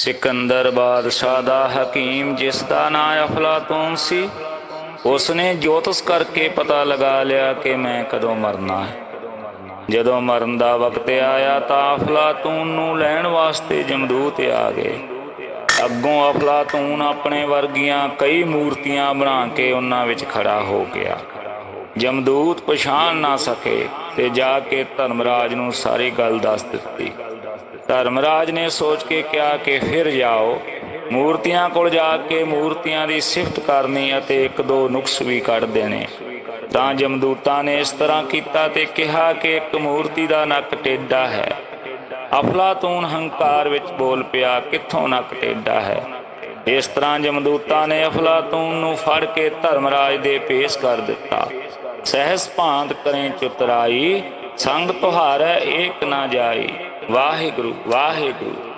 ਸਿਕੰਦਰ ਬਾਦਸ਼ਾਹ ਦਾ ਹਕੀਮ ਜਿਸ ਦਾ ਨਾਂ ਅਫਲਾਤੂਨ ਸੀ, ਉਸਨੇ ਜੋਤਸ ਕਰਕੇ ਪਤਾ ਲਗਾ ਲਿਆ ਕਿ ਮੈਂ ਕਦੋਂ ਮਰਨਾ ਹੈ। ਜਦੋਂ ਮਰਨ ਦਾ ਵਕਤ ਆਇਆ ਤਾਂ ਅਫਲਾਤੂਨ ਨੂੰ ਲੈਣ ਵਾਸਤੇ ਜਮਦੂਤ ਆ ਗਏ। ਅੱਗੋਂ ਅਫਲਾਤੂਨ ਆਪਣੇ ਵਰਗੀਆਂ ਕਈ ਮੂਰਤੀਆਂ ਬਣਾ ਕੇ ਉਹਨਾਂ ਵਿੱਚ ਖੜਾ ਹੋ ਗਿਆ। ਜਮਦੂਤ ਪਛਾਣ ਨਾ ਸਕੇ। ਤੇ ਜਾ ਕੇ ਧਰਮਰਾਜ ਨੂੰ ਸਾਰੀ ਗੱਲ ਦੱਸ ਦਿੱਤੀ। ਧਰਮਰਾਜ ਨੇ ਸੋਚ ਕੇ ਕਿਹਾ ਕਿ ਫਿਰ ਜਾਓ। ਮੂਰਤੀਆਂ ਕੋਲ ਜਾ ਕੇ ਮੂਰਤੀਆਂ ਦੀ ਸਿਫਤ ਕਰਨੀ ਅਤੇ ਇੱਕ ਦੋ ਨੁਕਸ ਵੀ ਕੱਢ ਦੇਣੇ। ਤਾਂ ਜਮਦੂਤਾਂ ਨੇ ਇਸ ਤਰ੍ਹਾਂ ਕੀਤਾ ਤੇ ਕਿਹਾ ਕਿ ਇੱਕ ਮੂਰਤੀ ਦਾ ਨੱਕ ਟੇਢਾ ਹੈ। ਅਫਲਾਤੂਨ ਹੰਕਾਰ ਵਿੱਚ ਬੋਲ ਪਿਆ, ਕਿੱਥੋਂ ਨੱਕ ਟੇਡਾ ਹੈ? ਇਸ ਤਰ੍ਹਾਂ ਜਮਦੂਤਾਂ ਨੇ ਅਫਲਾਤੂਨ ਨੂੰ ਫੜ ਕੇ ਧਰਮਰਾਜ ਦੇ ਪੇਸ਼ ਕਰ ਦਿੱਤਾ। ਸਹਿਸ ਭਾਂਤ ਕਰੇ ਚੁਤਰਾਈ ਸੰਗ ਤੁਹਾਰੈ ਏਕ ਨਾ ਜਾਈ। ਵਾਹਿਗੁਰੂ ਵਾਹਿਗੁਰੂ।